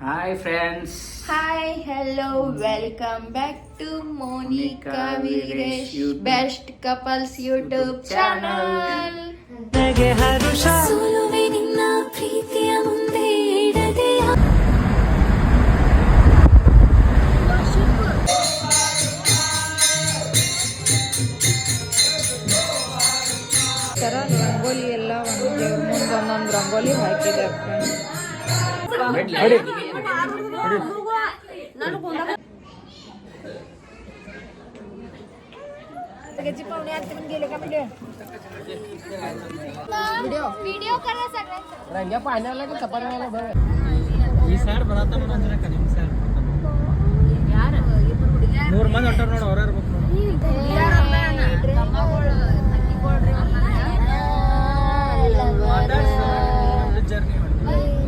Hi friends hi hello welcome back to Monika Veeresh best couples YouTube channel ಸೋಲುವೆ ನಿನ್ನ ಪ್ರೀತಿಯ ಮುಂದೆ ತರ ರಂಗೋಲಿ ಎಲ್ಲ ಒಂದು ದೇವ್ರ ಮುಂದೆ ಒಂದೊಂದು ರಂಗೋಲಿ ಹಾಕಿದೆ ಈ ಸೈಡ್ ಬರತ್ತ ಅಂದ್ರೆ ನಿಮ್ ಸೈಡ್ ಮೂರ್ ಮಂದಿ ಹೊಂಟಾರ ನೋಡು ಅವ್ರ ಇರ್ಬೇಕು ನೋಡು ಜರ್ನಿ ನಿಶ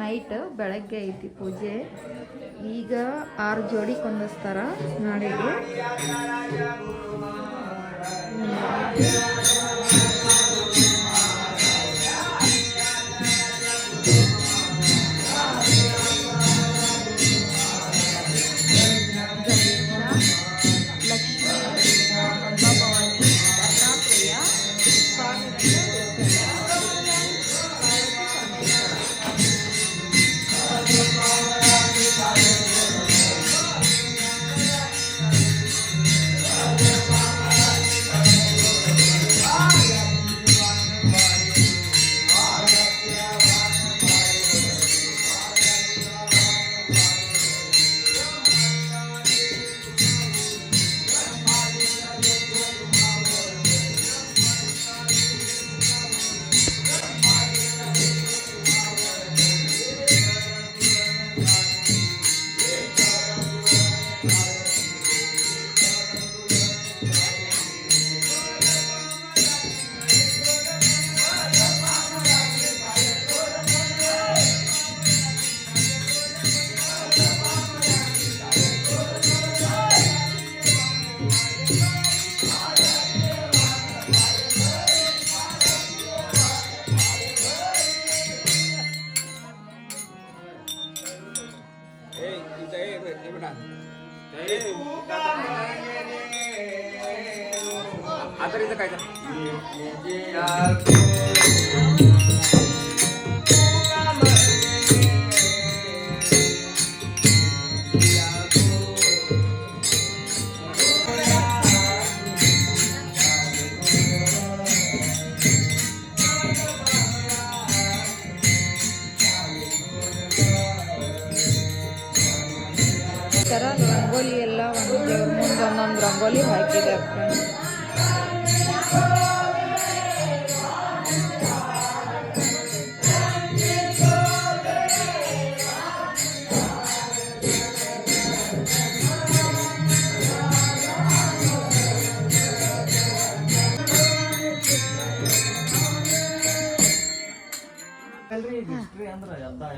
ನೈಟ್ ಬೆಳಗ್ಗೆ ಐತಿ ಪೂಜೆ. ಈಗ ಆರು ಜೋಡಿ ಕೊಂದಿಸ್ತಾರ ನಾಳೆಗೆ आता काय काय ಅರ್ದವ್ರು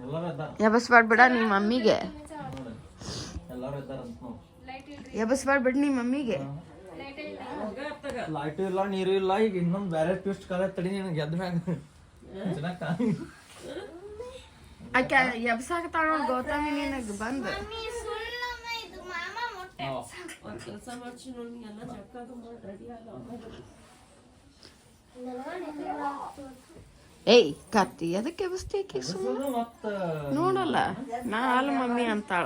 ಎಲ್ಲರೂ ಇದ್ದಾರ ಎಬಸ್ಬಾಡ್ಬೇಡ ನಿಮ್ಮ ಮಮ್ಮಿಗೆ ನೋಡಿ ಎಲ್ಲರೂ ಇದ್ದಾರ ಎಬಸ್ಬಾಡ್ಬೇಡ ನಿಮ್ಮ ಮಮ್ಮಿಗೆ. ಲೈಟು ಇಲ್ಲ ನೀರು ಇಲ್ಲ ಈಗ ಇನ್ನೊಂದು ಬೇರೆ ಟ್ವಿಸ್ಟ್ ಕಾಲ ತಡಿ ನಿನಗೆ ಎದ್ದ ಮ್ಯಾಗ. ಆಕೆ ಎಬ್ಸಾಕತ್ತಾಳ ನೋಡಿ ಗೌತಮಿ ನಿನಗೆ ಬಂದು. ಏಯ್ ಕತ್ತಿ ಅದಕ್ಕೆ ಎಬಸ್ತೀಕಿ ನೋಡಲ್ಲ ನಾ ಅಲ್ಲ ಮಮ್ಮಿ ಅಂತಾಳ.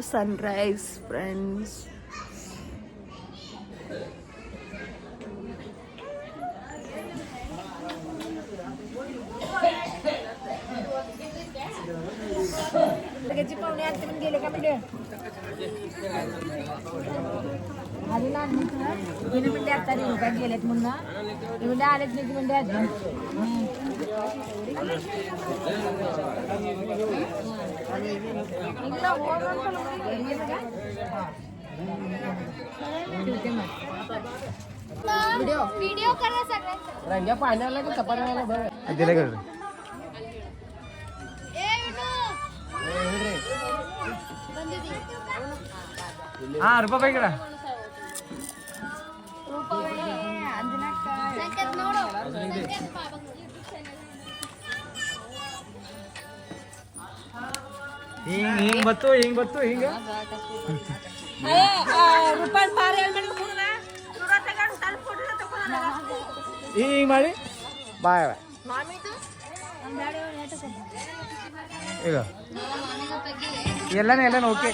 Sunrise, friends. आधी लहान आता रेणुका गेलेत म्हणून म्हणजे आलेत नाही म्हणजे व्हिडिओ रंग्या पाण्याला की तपासायला बरं दिलं हा रुपा इकडं. ಹಿಂಗ್ ಹಿಂಗ್ ಬತ್ತು ಬತ್ತು ಹಿಂಗ. ಮಾಡಿ. ಬಾಯ್ ಈಗ. ಎಲ್ಲಾನು ಎಲ್ಲಾನು ಓಕೆ.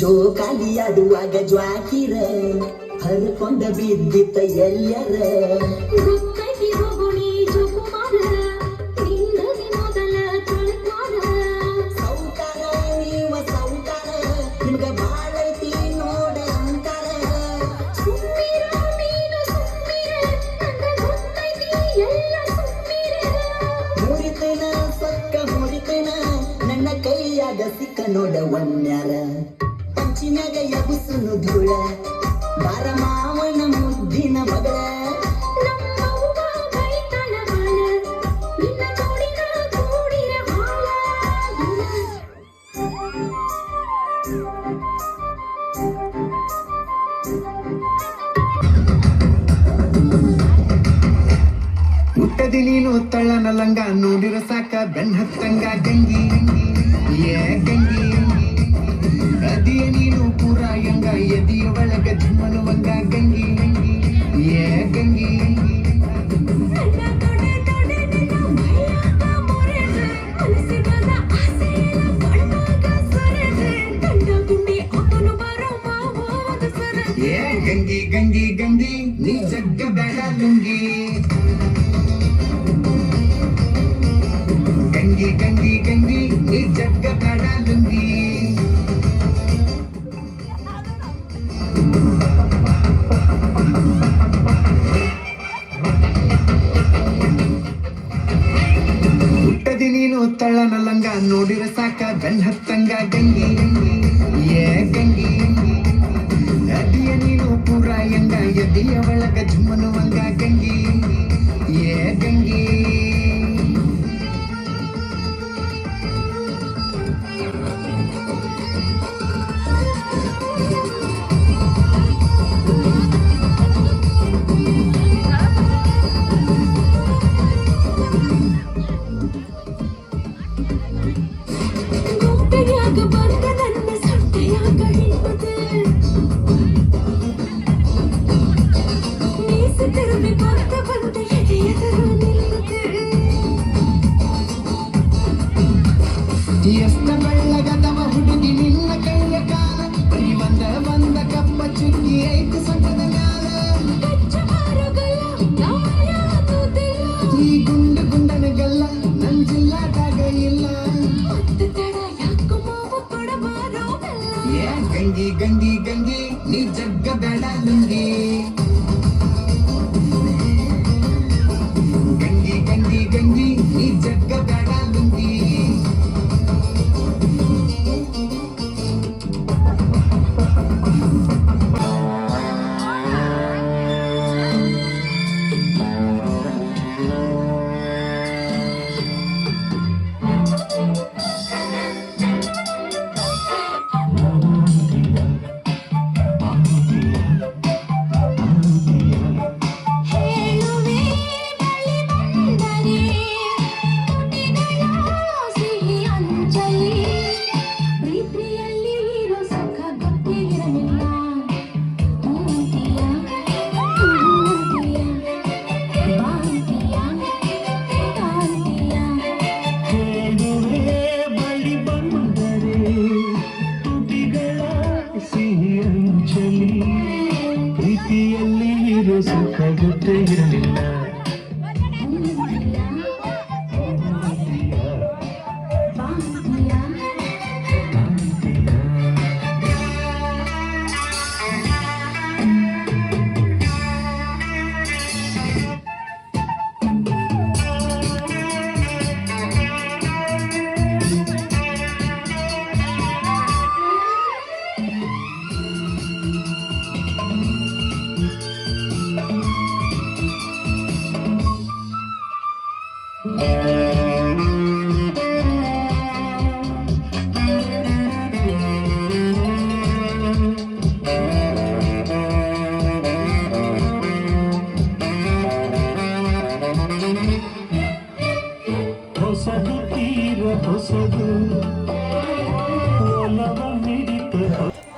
ಜೋಕಾಲಿಯಾಡುವಾಗ ಜ್ವಾಕಿರ ಹರ್ಕೊಂಡ ಬಿದ್ದಿತ್ತ ಎಲ್ಲರ ನನ್ನ ಕೈಯಾಗ ಸಿಕ್ಕ ನೋಡ ಒನ್ಯಾರ ನಿನಗೆಯ ಬುಸು ನುಗ್ಗುಳ ಬಾರ ಮಾವನ ಮುದ್ದಿನ ಮಗಳ ನೀನು ತಳ್ಳನ ಲಂಗ ನೋಡಿರೋ ಸಾಕ ಬೆನ್ ಹತ್ತಂಗ ಗಂಗಿ. ಏ எதிரவழகத்தின் ನೀವು ತಳ್ಳ ನಲ್ಲಂಗ ನೋಡಿರ ಸಾಕ ಬೆನ್ ಹತ್ತಂಗ ಗಂಗಿ ಏ ಗಂಗಿ ನದಿಯ ನೀನು ಪೂರ ಎಂದ ಎದಿಯ ಒಳಗ ಜಗ್ಗದಳಲುರಿ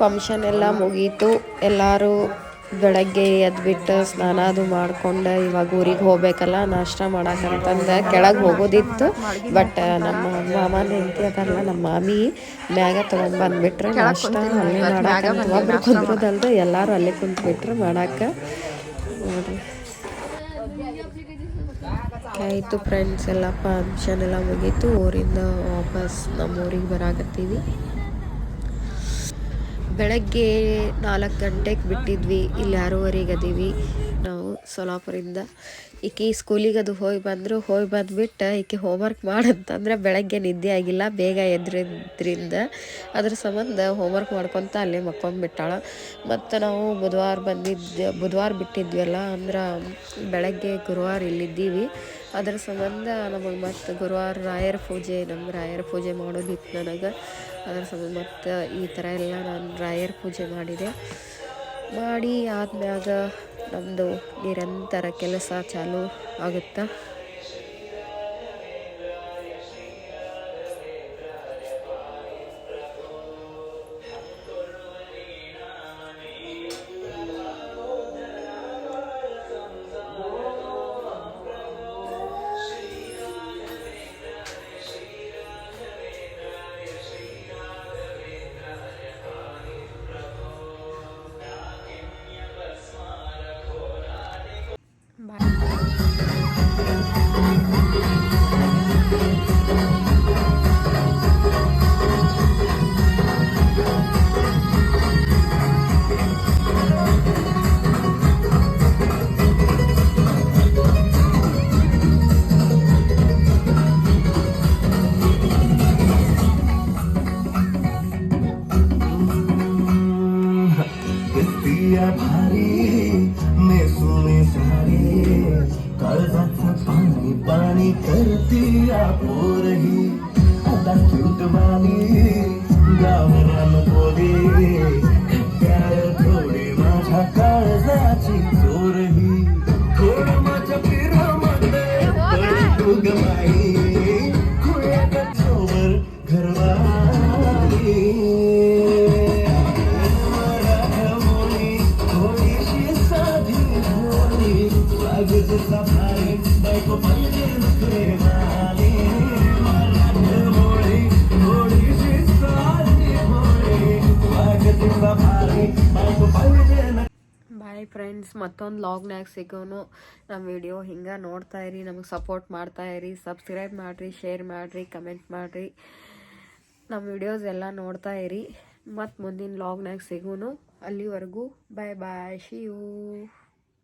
ಫಂಕ್ಷನ್ ಎಲ್ಲ ಮುಗೀತು. ಎಲ್ಲರೂ ಬೆಳಗ್ಗೆ ಎದ್ಬಿಟ್ಟು ಸ್ನಾನ ಅದು ಮಾಡ್ಕೊಂಡು ಇವಾಗ ಊರಿಗೆ ಹೋಗ್ಬೇಕಲ್ಲ, ನಾಷ್ಟ ಮಾಡೋಕ್ಕಂತಂದು ಕೆಳಗೆ ಹೋಗೋದಿತ್ತು, ಬಟ್ ನಮ್ಮ ಮಾಮ ನೆಂಟಿ ಅದಲ್ಲ ನಮ್ಮ ಮಾಮಿ ಮ್ಯಾಗ ತೊಗೊಂಡು ಬಂದುಬಿಟ್ರೆ. ನಾಷ್ಟ ಅಲ್ಲಿ ಮಾಡಕ್ಕೆ ಒಬ್ರು ಕುಂದ್ರದಲ್ದು ಎಲ್ಲರೂ ಅಲ್ಲಿ ಕುಂತ್ಬಿಟ್ರು ಮಾಡಕ್ಕೆ ನೋಡಿರಿ ಆಯಿತು ಫ್ರೆಂಡ್ಸ್ ಎಲ್ಲ ಫಂಕ್ಷನ್ ಎಲ್ಲ ಮುಗೀತು. ಊರಿಂದ ವಾಪಸ್ ನಮ್ಮ ಊರಿಗೆ ಬರಾಕತ್ತೀವಿ. ಬೆಳಗ್ಗೆ ನಾಲ್ಕು ಗಂಟೆಗೆ ಬಿಟ್ಟಿದ್ವಿ. ಇಲ್ಲಿ ಆರೂವರೆಗೆ ಅದೀವಿ. ನಾವು ಸೋಲಾಪುರಿಂದ ಈಕೆ ಸ್ಕೂಲಿಗೆ ಅದು ಹೋಗಿ ಬಂದರು. ಹೋಗಿ ಬಂದ್ಬಿಟ್ಟು ಈಕೆ ಹೋಮ್ವರ್ಕ್ ಮಾಡಂತಂದ್ರೆ ಬೆಳಗ್ಗೆ ನಿದ್ದೆ ಆಗಿಲ್ಲ. ಬೇಗ ಎದ್ರಿದ್ರಿಂದ ಅದ್ರ ಸಂಬಂಧ ಹೋಮ್ವರ್ಕ್ ಮಾಡ್ಕೊತ ಅಲ್ಲೇ ಮಕ್ಕೊಂಬಿಟ್ಟಾಳ. ಮತ್ತು ನಾವು ಬುಧವಾರ ಬಂದಿದ್ದು, ಬುಧವಾರ ಬಿಟ್ಟಿದ್ವಲ್ಲ ಅಂದ್ರೆ ಬೆಳಗ್ಗೆ ಗುರುವಾರ ಇಲ್ಲಿದ್ದೀವಿ. ಅದ್ರ ಸಂಬಂಧ ನಮಗೆ ಮತ್ತು ಗುರುವಾರ ರಾಯರ ಪೂಜೆ ನಮ್ಮ ರಾಯರ ಪೂಜೆ ಮಾಡೋದಿತ್ತು ನನಗೆ. ಅದ್ರ ಸಂಬಂಧ ಮತ್ತು ಈ ಥರ ಎಲ್ಲ ನಾನು ರಾಯರ ಪೂಜೆ ಮಾಡಿದೆ. ಮಾಡಿ ಆದ್ಮ್ಯಾಗ ನಮ್ಮದು ನಿರಂತರ ಕೆಲಸ ಚಾಲು ಆಗುತ್ತಾ? क्या भारी मैं सुने सारे। कल वक्त पानी पानी करती आप ಮತ್ತೊಂದು ಲಾಗ್ನಾಗ ಸಿಗೋನು. ನಮ್ಮ ವಿಡಿಯೋ ಹಿಂಗೆ ನೋಡ್ತಾ ಇರಿ, ನಮಗೆ ಸಪೋರ್ಟ್ ಮಾಡ್ತಾ ಇರಿ ಸಬ್ಸ್ಕ್ರೈಬ್ ಮಾಡಿರಿ ಶೇರ್ ಮಾಡಿರಿ ಕಮೆಂಟ್ ಮಾಡಿರಿ. ನಮ್ಮ ವಿಡಿಯೋಸ್ ಎಲ್ಲ ನೋಡ್ತಾ ಇರಿ. ಮತ್ತು ಮುಂದಿನ ಲಾಗ್ನಾಗ ಸಿಗೋನು. ಅಲ್ಲಿವರೆಗೂ ಬಾಯ್ ಬಾಯ್ ಶಿವು